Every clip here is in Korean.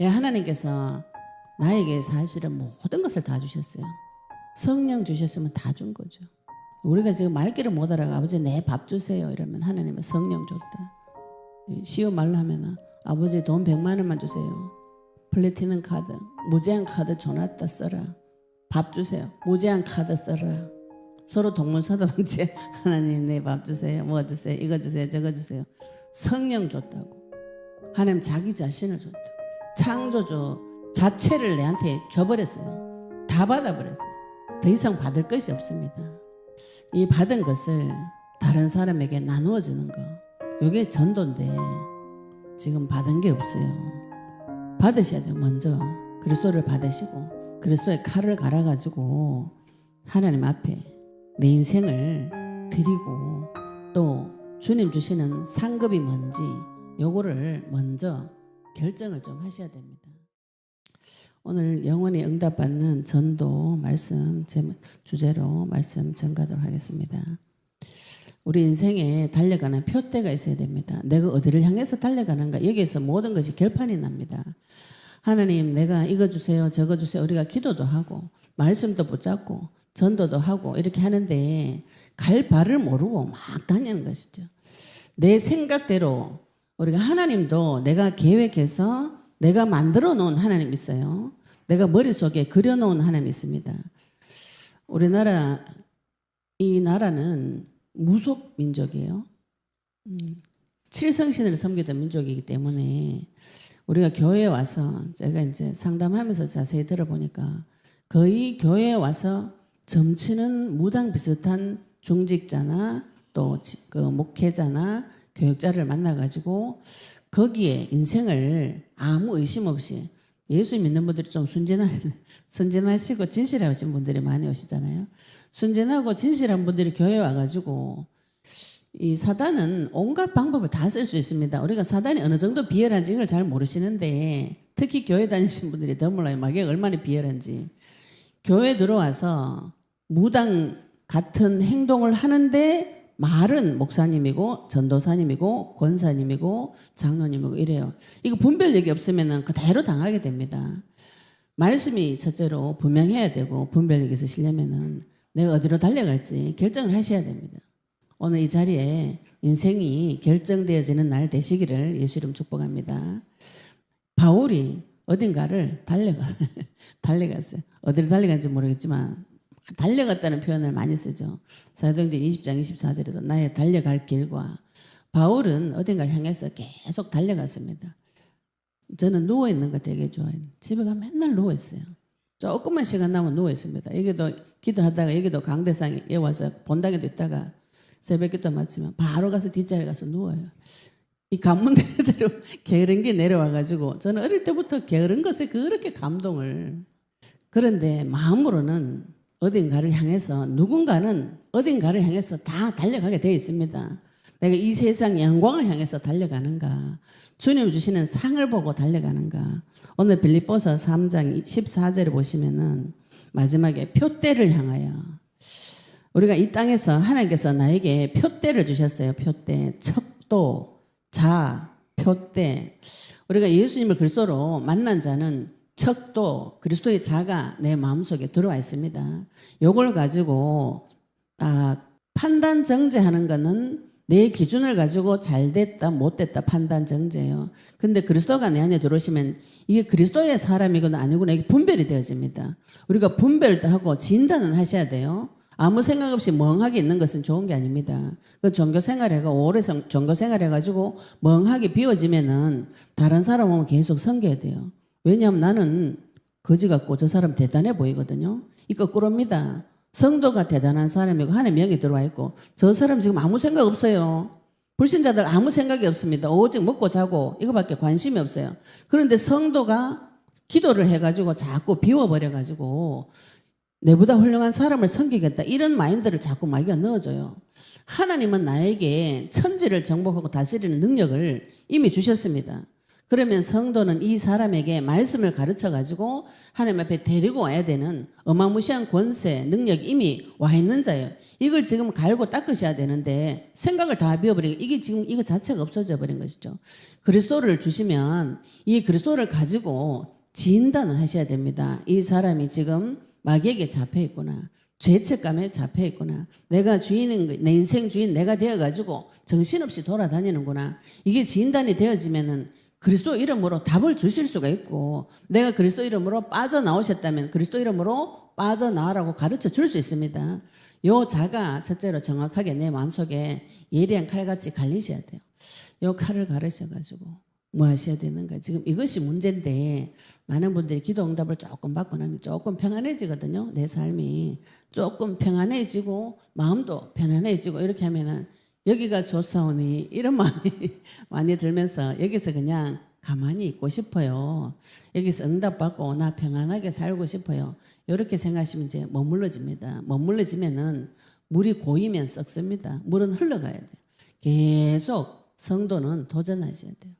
예, 하나님께서 나에게 사실은 모든 것을 다 주셨어요. 성령 주셨으면 다 준 거죠. 우리가 지금 말귀를 못 알아가 아버지 내 밥 주세요 이러면 하나님은 성령 줬다. 쉬운 말로 하면은 아버지 돈 100만 원만 주세요. 플래티넘 카드, 무제한 카드 줘놨다 써라. 밥 주세요. 무제한 카드 써라. 서로 동문서답방제 하나님 내 밥 주세요. 뭐 주세요. 이거 주세요. 저거 주세요. 성령 줬다고. 하나님 자기 자신을 줬다고. 창조주 자체를 내한테 줘버렸어요. 다 받아버렸어요. 더 이상 받을 것이 없습니다. 이 받은 것을 다른 사람에게 나누어 주는 거. 이게 전도인데 지금 받은 게 없어요. 받으셔야 돼요. 먼저 그리스도를 받으시고 그리스도의 칼을 갈아 가지고 하나님 앞에 내 인생을 드리고 또 주님 주시는 상급이 뭔지 요거를 먼저 결정을 좀 하셔야 됩니다. 오늘 영원히 응답받는 전도 말씀 주제로 말씀 전가도록 하겠습니다. 우리 인생에 달려가는 표대가 있어야 됩니다. 내가 어디를 향해서 달려가는가 여기에서 모든 것이 결판이 납니다. 하나님 내가 이거 주세요 저거 주세요 우리가 기도도 하고 말씀도 붙잡고 전도도 하고 이렇게 하는데 갈 바를 모르고 막 다니는 것이죠. 내 생각대로 우리가 하나님도 내가 계획해서 내가 만들어 놓은 하나님 있어요. 내가 머릿속에 그려 놓은 하나님 있습니다. 우리나라 이 나라는 무속 민족이에요. 음, 칠성신을 섬기던 민족이기 때문에 우리가 교회에 와서 제가 이제 상담하면서 자세히 들어보니까 거의 교회에 와서 점치는 무당 비슷한 중직자나 또 그 목회자나 교육자를 만나가지고 거기에 인생을 아무 의심 없이 예수 믿는 분들이 좀 순진하, 순진하시고 진실하신 분들이 많이 오시잖아요. 순진하고 진실한 분들이 교회 와가지고 이 사단은 온갖 방법을 다 쓸 수 있습니다. 우리가 사단이 어느 정도 비열한지 이걸 잘 모르시는데 특히 교회 다니신 분들이 더 몰라요. 마귀가 얼마나 비열한지. 교회 들어와서 무당 같은 행동을 하는데 말은 목사님이고 전도사님이고 권사님이고 장로님이고 이래요. 이거 분별력이 없으면 그대로 당하게 됩니다. 말씀이 첫째로 분명해야 되고 분별력이 있으시려면은 내가 어디로 달려갈지 결정을 하셔야 됩니다. 오늘 이 자리에 인생이 결정되어지는 날 되시기를 예수 이름 축복합니다. 바울이 어딘가를 달려가 달려갔어요. 어디로 달려간지 모르겠지만 달려갔다는 표현을 많이 쓰죠. 사도행전 20장 24절에도 나의 달려갈 길과 바울은 어딘가를 향해서 계속 달려갔습니다. 저는 누워 있는 거 되게 좋아해요. 집에 가면 맨날 누워 있어요. 조금만 시간 나면 누워 있습니다. 여기도 기도하다가 여기도 강대상에 와서 본당에도 있다가 새벽 기도 마치면 바로 가서 뒷자리에 가서 누워요. 이 관문대대로 게으른 게 내려와가지고 저는 어릴 때부터 게으른 것에 그렇게 감동을 그런데 마음으로는 어딘가를 향해서 누군가는 어딘가를 향해서 다 달려가게 되어 있습니다. 내가 이 세상 영광을 향해서 달려가는가 주님 주시는 상을 보고 달려가는가 오늘 빌립보서 3장 14절에 보시면은 마지막에 표대를 향하여 우리가 이 땅에서 하나님께서 나에게 표대를 주셨어요. 표대, 척도, 자, 표대. 우리가 예수님을 그리스도로 만난 자는 척도, 그리스도의 자가 내 마음속에 들어와 있습니다. 요걸 가지고 딱 판단 정죄하는 거는 내 기준을 가지고 잘 됐다, 못 됐다 판단 정죄예요. 근데 그리스도가 내 안에 들어오시면 이게 그리스도의 사람이거나 아니구나 이게 분별이 되어집니다. 우리가 분별도 하고 진단은 하셔야 돼요. 아무 생각 없이 멍하게 있는 것은 좋은 게 아닙니다. 그 종교 생활해가 오래 성- 종교 생활해가지고 멍하게 비워지면은 다른 사람 오면 계속 섬겨야 돼요. 왜냐하면 나는 거지 같고 저 사람 대단해 보이거든요. 이 거꾸로입니다. 성도가 대단한 사람이고 하나님 명이 들어와 있고 저 사람 지금 아무 생각 없어요. 불신자들 아무 생각이 없습니다. 오직 먹고 자고 이거밖에 관심이 없어요. 그런데 성도가 기도를 해가지고 자꾸 비워버려가지고 내보다 훌륭한 사람을 섬기겠다 이런 마인드를 자꾸 마귀가 넣어줘요. 하나님은 나에게 천지를 정복하고 다스리는 능력을 이미 주셨습니다. 그러면 성도는 이 사람에게 말씀을 가르쳐 가지고 하나님 앞에 데리고 와야 되는 어마무시한 권세, 능력이 이미 와 있는 자예요. 이걸 지금 갈고 닦으셔야 되는데 생각을 다 비워버리고 이게 지금 이거 자체가 없어져 버린 것이죠. 그리스도를 주시면 이 그리스도를 가지고 진단을 하셔야 됩니다. 이 사람이 지금 마귀에게 잡혀 있구나. 죄책감에 잡혀 있구나. 내가 주인인 거- 내 인생 주인 내가 되어 가지고 정신없이 돌아다니는구나. 이게 진단이 되어지면은 그리스도 이름으로 답을 주실 수가 있고 내가 그리스도 이름으로 빠져나오셨다면 그리스도 이름으로 빠져나와라고 가르쳐 줄 수 있습니다. 요 자가 첫째로 정확하게 내 마음속에 예리한 칼같이 갈리셔야 돼요. 요 칼을 가르쳐 가지고 뭐 하셔야 되는가 지금 이것이 문제인데 많은 분들이 기도 응답을 조금 받고 나면 조금 평안해지거든요 내 삶이 조금 평안해지고 마음도 편안해지고 이렇게 하면은 여기가 좋사오니 이런 마음이 많이 들면서 여기서 그냥 가만히 있고 싶어요. 여기서 응답 받고 나 평안하게 살고 싶어요. 이렇게 생각하시면 이제 머물러집니다. 머물러지면은 물이 고이면 썩습니다. 물은 흘러가야 돼요. 계속 성도는 도전하셔야 돼요.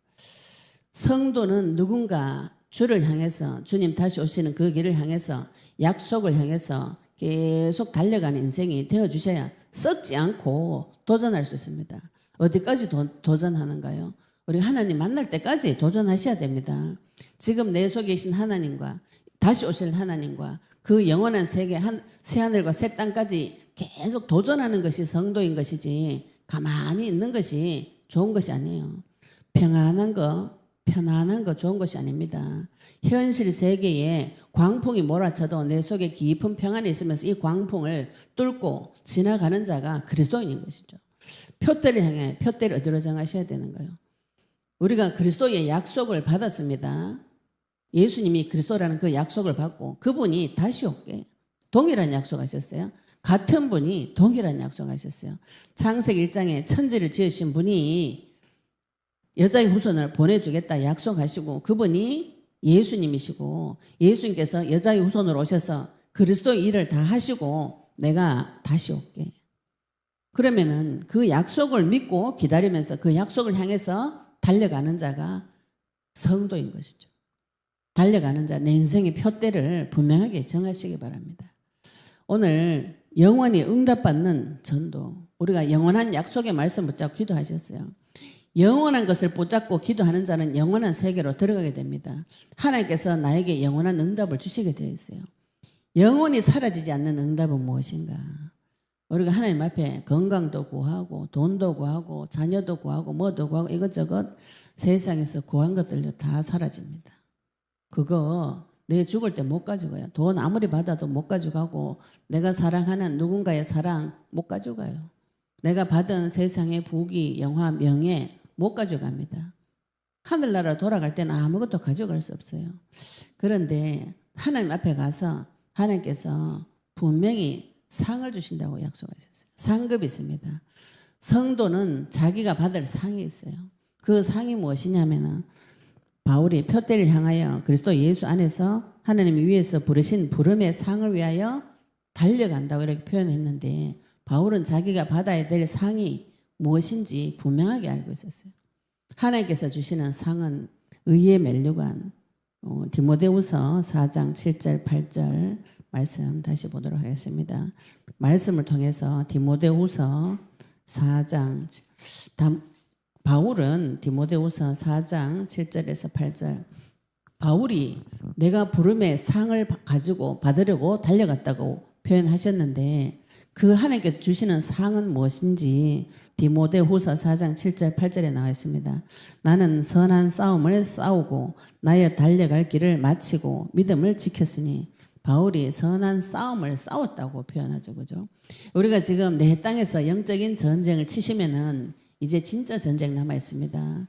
성도는 누군가 주를 향해서 주님 다시 오시는 그 길을 향해서 약속을 향해서 계속 달려가는 인생이 되어 주셔야 썩지 않고 도전할 수 있습니다. 어디까지 도, 도전하는가요? 우리 하나님 만날 때까지 도전하셔야 됩니다. 지금 내 속에 계신 하나님과 다시 오실 하나님과 그 영원한 세계 한 새하늘과 새 땅까지 계속 도전하는 것이 성도인 것이지 가만히 있는 것이 좋은 것이 아니에요. 평안한 거, 편안한 거 좋은 것이 아닙니다. 현실 세계에 광풍이 몰아쳐도 내 속에 깊은 평안이 있으면서 이 광풍을 뚫고 지나가는 자가 그리스도인인 것이죠. 표대를 향해 표대를 어디로 정하셔야 되는 거예요. 우리가 그리스도의 약속을 받았습니다. 예수님이 그리스도라는 그 약속을 받고 그분이 다시 올게 동일한 약속하셨어요. 같은 분이 동일한 약속하셨어요. 창세기 1장에 천지를 지으신 분이 여자의 후손을 보내주겠다 약속하시고 그분이 예수님이시고 예수님께서 여자의 후손으로 오셔서 그리스도 일을 다 하시고 내가 다시 올게. 그러면은 그 약속을 믿고 기다리면서 그 약속을 향해서 달려가는 자가 성도인 것이죠. 달려가는 자, 내 인생의 표대를 분명하게 정하시기 바랍니다. 오늘 영원히 응답받는 전도, 우리가 영원한 약속의 말씀 붙잡고 기도하셨어요. 영원한 것을 붙잡고 기도하는 자는 영원한 세계로 들어가게 됩니다. 하나님께서 나에게 영원한 응답을 주시게 되어 있어요. 영원히 사라지지 않는 응답은 무엇인가? 우리가 하나님 앞에 건강도 구하고 돈도 구하고 자녀도 구하고 뭐도 구하고 이것저것 세상에서 구한 것들도 다 사라집니다. 그거 내 죽을 때 못 가져가요. 돈 아무리 받아도 못 가져가고 내가 사랑하는 누군가의 사랑 못 가져가요. 내가 받은 세상의 부귀, 영화, 명예 못 가져갑니다. 하늘나라 돌아갈 때는 아무것도 가져갈 수 없어요. 그런데 하나님 앞에 가서 하나님께서 분명히 상을 주신다고 약속하셨어요. 상급이 있습니다. 성도는 자기가 받을 상이 있어요. 그 상이 무엇이냐면은 바울이 표대를 향하여 그리스도 예수 안에서 하나님 위에서 부르신 부름의 상을 위하여 달려간다고 이렇게 표현했는데 바울은 자기가 받아야 될 상이 무엇인지 분명하게 알고 있었어요. 하나님께서 주시는 상은 의의 멜류관 어, 디모데후서 4장 7절 8절 말씀 다시 보도록 하겠습니다. 말씀을 통해서 디모데후서 4장 담, 바울은 디모데후서 4장 7절에서 8절 바울이 내가 부름의 상을 바- 가지고 받으려고 달려갔다고 표현하셨는데 그 하나님께서 주시는 상은 무엇인지 디모데 후서 4장 7절 8절에 나와 있습니다. 나는 선한 싸움을 싸우고 나의 달려갈 길을 마치고 믿음을 지켰으니 바울이 선한 싸움을 싸웠다고 표현하죠. 그죠? 우리가 지금 내 땅에서 영적인 전쟁을 치시면은 이제 진짜 전쟁 남아 있습니다.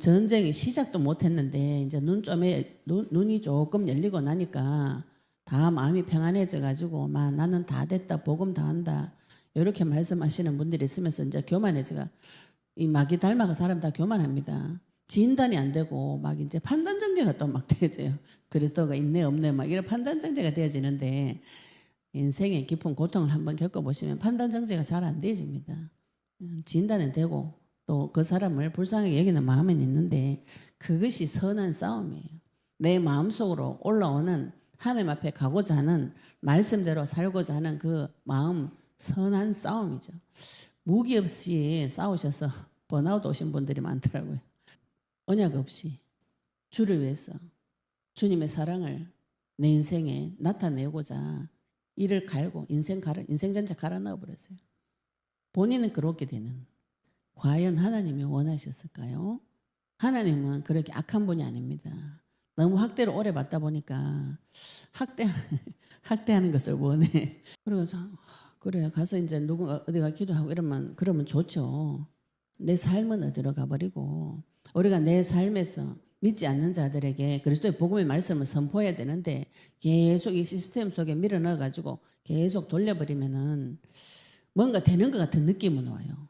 전쟁이 시작도 못 했는데 이제 눈점에 눈, 눈이 조금 열리고 나니까 다 마음이 평안해져 가지고 막 나는 다 됐다 복음 다 한다 이렇게 말씀하시는 분들이 있으면서 이제 교만해져가 이 마귀 닮아가 사람 다 교만합니다. 진단이 안 되고 막 이제 판단 정제가 또 막 되어져요. 그리스도가 있네 없네 막 이런 판단 정제가 되어지는데 인생의 깊은 고통을 한번 겪어보시면 판단 정제가 잘 안 되어집니다. 음, 진단은 되고 또 그 사람을 불쌍하게 여기는 마음은 있는데 그것이 선한 싸움이에요. 내 마음속으로 올라오는 하나님 앞에 가고자 하는 말씀대로 살고자 하는 그 마음 선한 싸움이죠. 무기 없이 싸우셔서 번아웃 오신 분들이 많더라고요. 언약 없이 주를 위해서 주님의 사랑을 내 인생에 나타내고자 이를 갈고 인생 갈아 인생 전체 갈아 넣어 버렸어요. 본인은 그렇게 되는. 과연 하나님이 원하셨을까요? 하나님은 그렇게 악한 분이 아닙니다. 너무 학대를 오래 받다 보니까 학대 학대하는 것을 원해. 그래서 그래 가서 이제 누군가 어디가 기도하고 이러면 그러면 좋죠. 내 삶은 어디로 가버리고 우리가 내 삶에서 믿지 않는 자들에게 그리스도의 복음의 말씀을 선포해야 되는데 계속 이 시스템 속에 밀어넣어 가지고 계속 돌려버리면은 뭔가 되는 것 같은 느낌은 와요.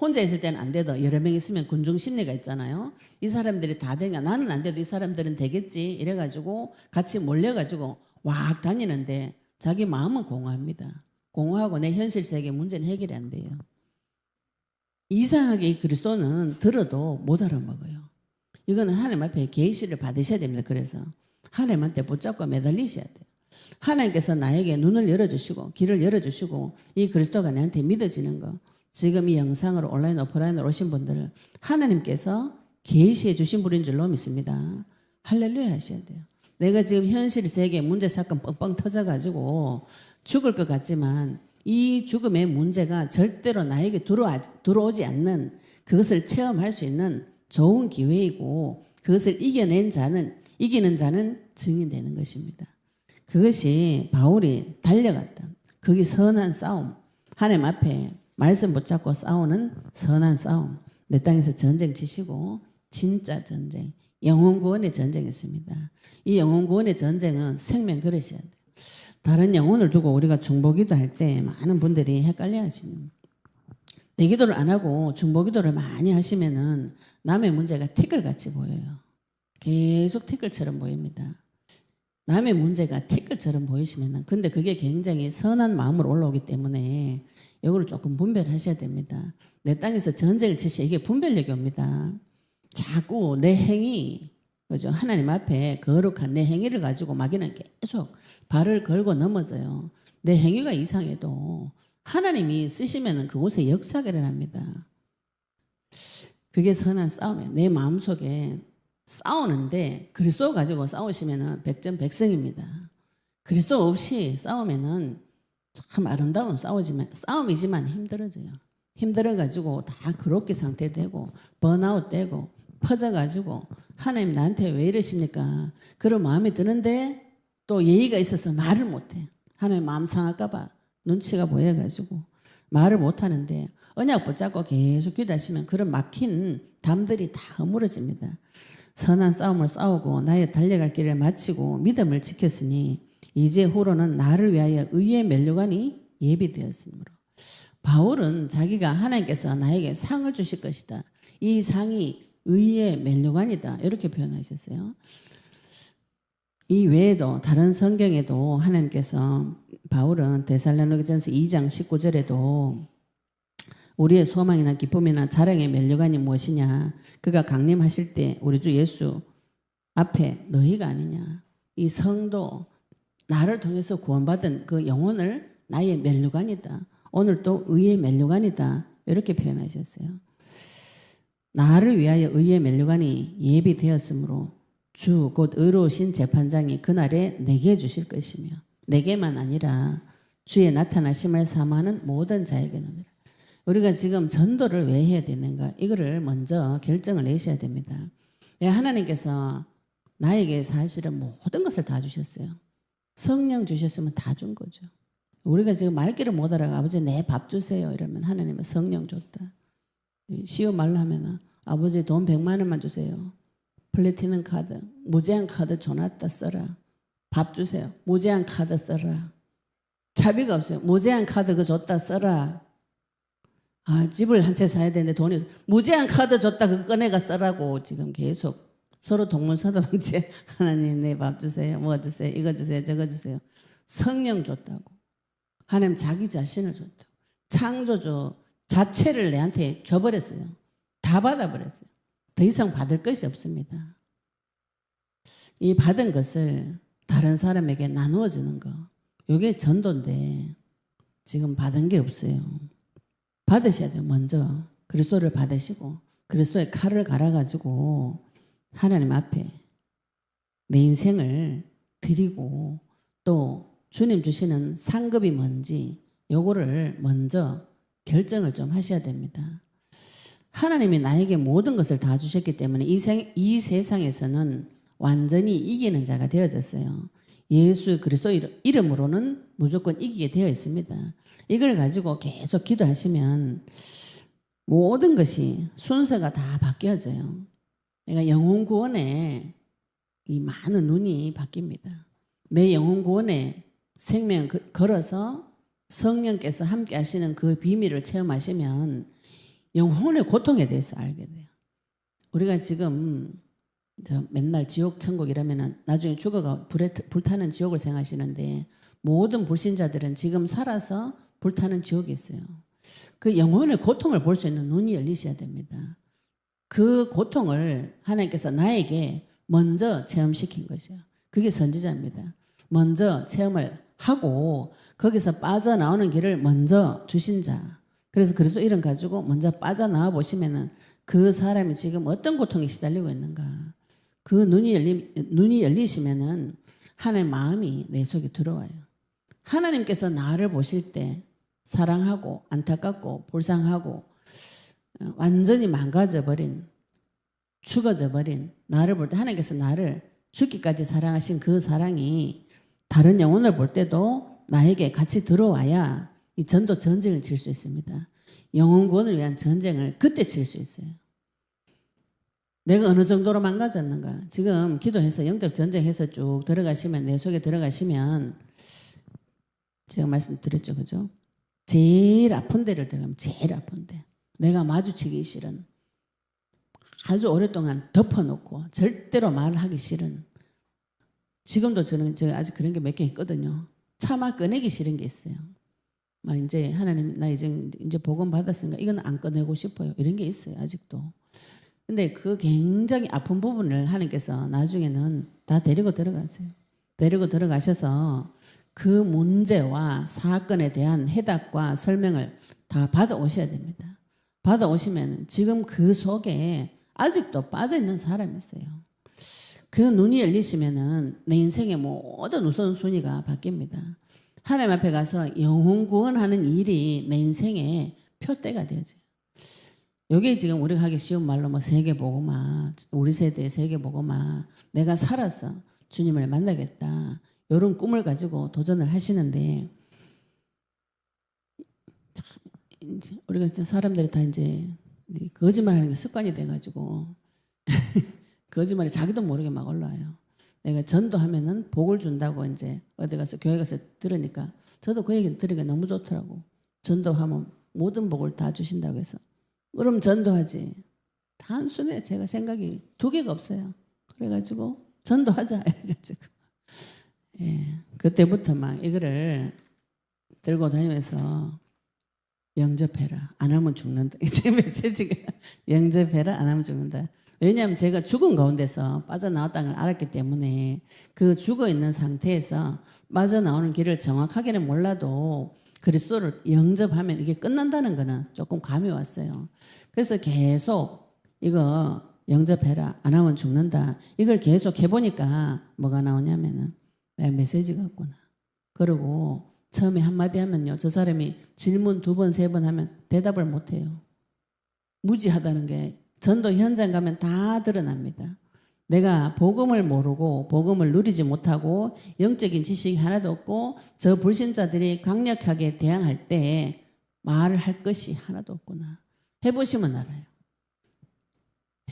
혼자 있을 때는 안 돼도 여러 명 있으면 군중 심리가 있잖아요. 이 사람들이 다 되냐 나는 안 돼도 이 사람들은 되겠지 이래가지고 같이 몰려가지고 왁 다니는데 자기 마음은 공허합니다. 공허하고 내 현실 세계 문제는 해결이 안 돼요. 이상하게 이 그리스도는 들어도 못 알아먹어요. 이거는 하나님 앞에 계시를 받으셔야 됩니다. 그래서 하나님한테 붙잡고 매달리셔야 돼요. 하나님께서 나에게 눈을 열어주시고 길을 열어주시고 이 그리스도가 나한테 믿어지는 거 지금 이 영상으로 온라인 오프라인으로 오신 분들 하나님께서 계시해 주신 분인 줄로 믿습니다. 할렐루야 하셔야 돼요. 내가 지금 현실 세계 문제 사건 뻥뻥 터져 가지고 죽을 것 같지만 이 죽음의 문제가 절대로 나에게 들어와, 들어오지 않는 그것을 체험할 수 있는 좋은 기회이고 그것을 이겨낸 자는 이기는 자는 증인 되는 것입니다. 그것이 바울이 달려갔다. 그게 선한 싸움. 하나님 앞에 말씀 붙잡고 싸우는 선한 싸움. 내 땅에서 전쟁 치시고 진짜 전쟁, 영혼 구원의 전쟁이었습니다. 이 영혼 구원의 전쟁은 생명 그릇이야 돼. 다른 영혼을 두고 우리가 중보기도 할 때 많은 분들이 헷갈려 하시는. 내 기도를 안 하고 중보기도를 많이 하시면은 남의 문제가 티끌 같이 보여요. 계속 티끌처럼 보입니다. 남의 문제가 티끌처럼 보이시면은 근데 그게 굉장히 선한 마음으로 올라오기 때문에 이거를 조금 분별하셔야 됩니다. 내 땅에서 전쟁을 치시 이게 분별력이 옵니다. 자꾸 내 행위 그죠 하나님 앞에 거룩한 내 행위를 가지고 마귀는 계속 발을 걸고 넘어져요. 내 행위가 이상해도 하나님이 쓰시면은 그곳에 역사가 일어납니다. 그게 선한 싸움이에요. 내 마음속에 싸우는데 그리스도 가지고 싸우시면은 백전백승입니다. 그리스도 없이 싸우면은 참 아름다운 싸우지만 싸움이지만 힘들어져요. 힘들어 가지고 다 그렇게 상태되고 번아웃 되고 퍼져 가지고 하나님 나한테 왜 이러십니까? 그런 마음이 드는데 또 예의가 있어서 말을 못 해. 하나님 마음 상할까 봐 눈치가 보여 가지고 말을 못 하는데 언약 붙잡고 계속 기도하시면 그런 막힌 담들이 다 허물어집니다. 선한 싸움을 싸우고 나의 달려갈 길을 마치고 믿음을 지켰으니 이제 후로는 나를 위하여 의의 멸류관이 예비되었으므로 바울은 자기가 하나님께서 나에게 상을 주실 것이다. 이 상이 의의 멸류관이다. 이렇게 표현하셨어요. 이 외에도 다른 성경에도 하나님께서 바울은 데살로니가전서 2장 19절에도 우리의 소망이나 기쁨이나 자랑의 멸류관이 무엇이냐? 그가 강림하실 때 우리 주 예수 앞에 너희가 아니냐? 이 성도 나를 통해서 구원받은 그 영혼을 나의 멸류관이다. 오늘 또 의의 멸류관이다. 이렇게 표현하셨어요. 나를 위하여 의의 멸류관이 예비되었으므로 주 곧 의로우신 재판장이 그날에 내게 주실 것이며 내게만 아니라 주의 나타나심을 사모하는 모든 자에게는 우리가 지금 전도를 왜 해야 되는가 이거를 먼저 결정을 내셔야 됩니다. 예, 하나님께서 나에게 사실은 모든 것을 다 주셨어요. 성령 주셨으면 다 준 거죠. 우리가 지금 말귀를 못 알아가 아버지 내 밥 주세요 이러면 하나님은 성령 줬다. 쉬운 말로 하면 아버지 돈 100만 원만 주세요. 플래티넘 카드, 무제한 카드 줘놨다 써라. 밥 주세요. 무제한 카드 써라. 차비가 없어요. 무제한 카드 그 줬다 써라. 아, 집을 한 채 사야 되는데 돈이 없어. 무제한 카드 줬다 그거 꺼내가 써라고 지금 계속 서로 동문서답한테 하나님 내 밥 주세요. 뭐 주세요. 이거 주세요. 저거 주세요. 성령 줬다고. 하나님 자기 자신을 줬다고. 창조주 자체를 내한테 줘버렸어요. 다 받아버렸어요. 더 이상 받을 것이 없습니다. 이 받은 것을 다른 사람에게 나누어 주는 거. 이게 전도인데 지금 받은 게 없어요. 받으셔야 돼요. 먼저 그리스도를 받으시고 그리스도의 칼을 갈아가지고 하나님 앞에 내 인생을 드리고 또 주님 주시는 상급이 뭔지 요거를 먼저 결정을 좀 하셔야 됩니다. 하나님이 나에게 모든 것을 다 주셨기 때문에 이, 세, 이 세상에서는 완전히 이기는 자가 되어졌어요. 예수 그리스도 이름- 이름으로는 무조건 이기게 되어 있습니다. 이걸 가지고 계속 기도하시면 모든 것이 순서가 다 바뀌어져요. 내가 영혼 구원에 이 많은 눈이 바뀝니다. 내 영혼 구원에 생명 그- 걸어서 성령께서 함께 하시는 그 비밀을 체험하시면 영혼의 고통에 대해서 알게 돼요. 우리가 지금 저 맨날 지옥 천국이라면은 나중에 죽어가 불에 불타는 지옥을 생각하시는데 모든 불신자들은 지금 살아서 불타는 지옥이 있어요. 그 영혼의 고통을 볼 수 있는 눈이 열리셔야 됩니다. 그 고통을 하나님께서 나에게 먼저 체험시킨 것이요. 그게 선지자입니다. 먼저 체험을 하고 거기서 빠져나오는 길을 먼저 주신 자. 그래서 그리스도 이름 가지고 먼저 빠져나와 보시면은 그 사람이 지금 어떤 고통에 시달리고 있는가. 그 눈이 열리 눈이 열리시면은 하나님 마음이 내 속에 들어와요. 하나님께서 나를 보실 때 사랑하고 안타깝고 불쌍하고 어, 완전히 망가져 버린 죽어져 버린 나를 볼 때 하나님께서 나를 죽기까지 사랑하신 그 사랑이 다른 영혼을 볼 때도 나에게 같이 들어와야 이 전도 전쟁을 칠 수 있습니다. 영혼 구원을 위한 전쟁을 그때 칠 수 있어요. 내가 어느 정도로 망가졌는가? 지금 기도해서 영적 전쟁해서 쭉 들어가시면 내 속에 들어가시면 제가 말씀드렸죠, 그죠? 제일 아픈 데를 들어가면 제일 아픈 데. 내가 마주치기 싫은 아주 오랫동안 덮어놓고 절대로 말하기 싫은 지금도 저는 제가 아직 그런 게 몇 개 있거든요. 차마 꺼내기 싫은 게 있어요. 막 이제 하나님 나 이제 이제 복음 받았으니까 이건 안 꺼내고 싶어요. 이런 게 있어요. 아직도. 근데 그 굉장히 아픈 부분을 하나님께서 나중에는 다 데리고 들어가세요. 데리고 들어가셔서 그 문제와 사건에 대한 해답과 설명을 다 받아 오셔야 됩니다. 받아오시면 지금 그 속에 아직도 빠져있는 사람이 있어요. 그 눈이 열리시면은 내 인생의 모든 우선순위가 바뀝니다. 하나님 앞에 가서 영혼 구원하는 일이 내 인생의 표대가 되어져요. 요게 지금 우리가 하기 쉬운 말로 뭐 세계 보고마 우리 세대의 세계 보고마 내가 살아서 주님을 만나겠다 이런 꿈을 가지고 도전을 하시는데 참 이제 우리가 진짜 사람들이 다 이제 이 거짓말하는 게 습관이 돼가지고 거짓말이 자기도 모르게 막 올라와요. 내가 전도하면은 복을 준다고 이제 어디 가서 교회 가서 들으니까 저도 그 얘기 들으니까 너무 좋더라고. 전도하면 모든 복을 다 주신다고 해서 그럼 전도하지. 단순해 제가 생각이 두 개가 없어요. 그래가지고 전도하자 해가지고 예 그때부터 막 이거를 들고 다니면서 영접해라 안 하면 죽는다 이제 메시지가 영접해라 안 하면 죽는다. 왜냐하면 제가 죽은 가운데서 빠져나왔다는 걸 알았기 때문에 그 죽어 있는 상태에서 빠져나오는 길을 정확하게는 몰라도 그리스도를 영접하면 이게 끝난다는 거는 조금 감이 왔어요. 그래서 계속 이거 영접해라 안 하면 죽는다 이걸 계속 해보니까 뭐가 나오냐면은 내 메시지가 없구나. 그러고 처음에 한마디 하면요 저 사람이 질문 두 번 세 번 하면 대답을 못 해요. 무지하다는 게 전도 현장 가면 다 드러납니다. 내가 복음을 모르고 복음을 누리지 못하고 영적인 지식이 하나도 없고 저 불신자들이 강력하게 대항할 때 말을 할 것이 하나도 없구나. 해보시면 알아요.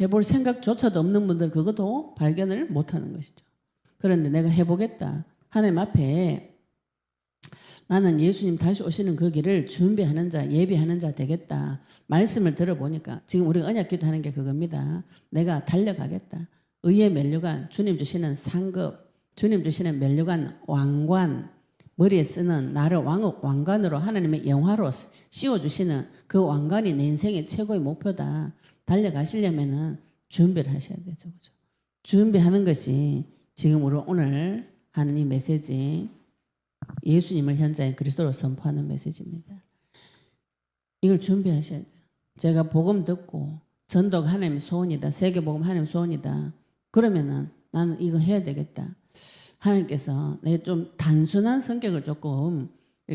해볼 생각조차도 없는 분들 그것도 발견을 못하는 것이죠. 그런데 내가 해보겠다. 하나님 앞에 나는 예수님 다시 오시는 그 길을 준비하는 자, 예비하는 자 되겠다. 말씀을 들어보니까 지금 우리가 언약 기도 하는 게 그겁니다. 내가 달려가겠다. 의의 멜류관, 주님 주시는 상급, 주님 주시는 멜류관, 왕관, 머리에 쓰는 나를 왕, 왕관으로 하나님의 영화로 씌워주시는 그 왕관이 내 인생의 최고의 목표다. 달려가시려면은 준비를 하셔야 되죠. 그죠? 준비하는 것이 지금 우리 오늘 하는 이 메시지 예수님을 현장에 그리스도로 선포하는 메시지입니다. 이걸 준비하셔야 돼요. 제가 복음 듣고 전도가 하나님의 소원이다. 세계 복음 하나님의 소원이다. 그러면은 나는 이거 해야 되겠다. 하나님께서 내 좀 단순한 성격을 조금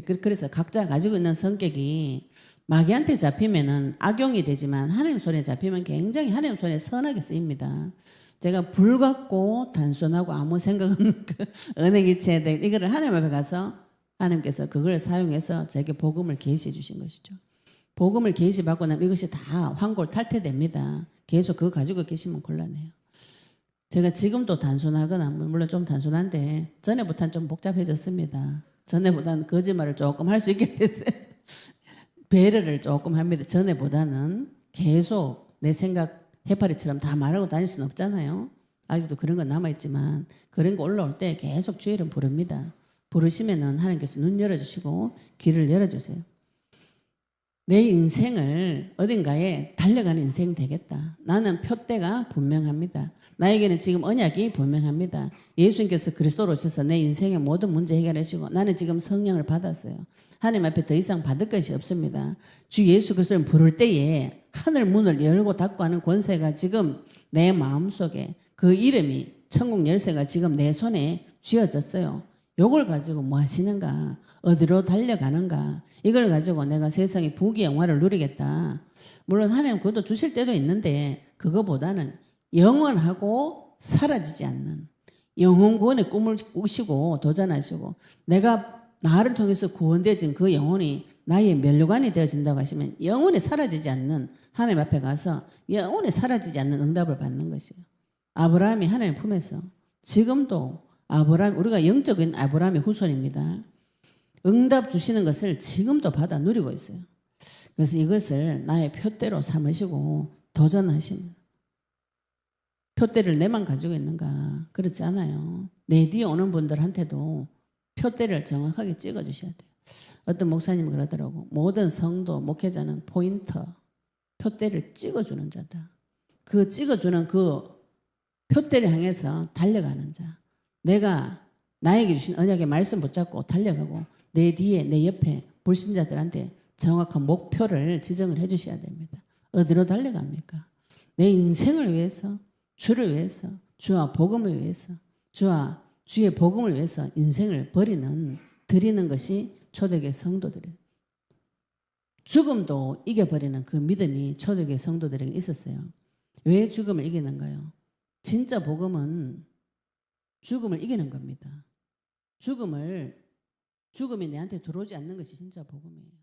그- 그래서 각자 가지고 있는 성격이 마귀한테 잡히면은 악용이 되지만 하나님 손에 잡히면 굉장히 하나님 손에 선하게 쓰입니다. 제가 불같고 단순하고 아무 생각 없는 그 은행일체에 대해 이거를 하나님 앞에 가서 하나님께서 그걸 사용해서 제게 복음을 계시해 주신 것이죠. 복음을 계시 받고 나면 이것이 다 황골 탈퇴됩니다. 계속 그거 가지고 계시면 곤란해요. 제가 지금도 단순하거나 물론 좀 단순한데 전에보다는 좀 복잡해졌습니다. 전에보다는 거짓말을 조금 할 수 있게 됐어요. 배려를 조금 합니다. 전에보다는 계속 내 생각 해파리처럼 다 말하고 다닐 수는 없잖아요. 아직도 그런 건 남아있지만 그런 거 올라올 때 계속 이름 부릅니다. 부르시면은 하나님께서 눈 열어주시고 귀를 열어주세요. 내 인생을 어딘가에 달려가는 인생 되겠다. 나는 표대가 분명합니다. 나에게는 지금 언약이 분명합니다. 예수님께서 그리스도로 오셔서 내 인생의 모든 문제 해결하시고 나는 지금 성령을 받았어요. 하나님 앞에 더 이상 받을 것이 없습니다. 주 예수 그리스도를 부를 때에 하늘 문을 열고 닫고 하는 권세가 지금 내 마음속에 그 이름이 천국 열쇠가 지금 내 손에 쥐어졌어요. 요걸 가지고 뭐 하시는가? 어디로 달려가는가? 이걸 가지고 내가 세상의 부귀 영화를 누리겠다. 물론 하나님 그것도 주실 때도 있는데 그거보다는 영원하고 사라지지 않는 영혼 구원의 꿈을 꾸시고 도전하시고 내가 나를 통해서 구원되진 그 영혼이 나의 면류관이 되어진다고 하시면 영원히 사라지지 않는 하나님 앞에 가서 영원히 사라지지 않는 응답을 받는 것이에요. 아브라함이 하나님 품에서 지금도 아브라함 우리가 영적인 아브라함의 후손입니다. 응답 주시는 것을 지금도 받아 누리고 있어요. 그래서 이것을 나의 표대로 삼으시고 도전하십니다. 표대를 내만 가지고 있는가? 그렇지 않아요. 내 뒤에 오는 분들한테도 표대를 정확하게 찍어 주셔야 돼요. 어떤 목사님이 그러더라고. 모든 성도, 목회자는 포인터, 표대를 찍어 주는 자다. 그 찍어 주는 그 표대를 향해서 달려가는 자. 내가 나에게 주신 언약의 말씀 붙잡고 달려가고 내 뒤에 내 옆에 불신자들한테 정확한 목표를 지정을 해 주셔야 됩니다. 어디로 달려갑니까? 내 인생을 위해서 주를 위해서 주와 복음을 위해서 주와 주의 복음을 위해서 인생을 버리는 드리는 것이 초대교회 성도들이에요. 죽음도 이겨버리는 그 믿음이 초대교회 성도들에게 있었어요. 왜 죽음을 이기는가요? 진짜 복음은 죽음을 이기는 겁니다. 죽음을 죽음이 내한테 들어오지 않는 것이 진짜 복음이에요.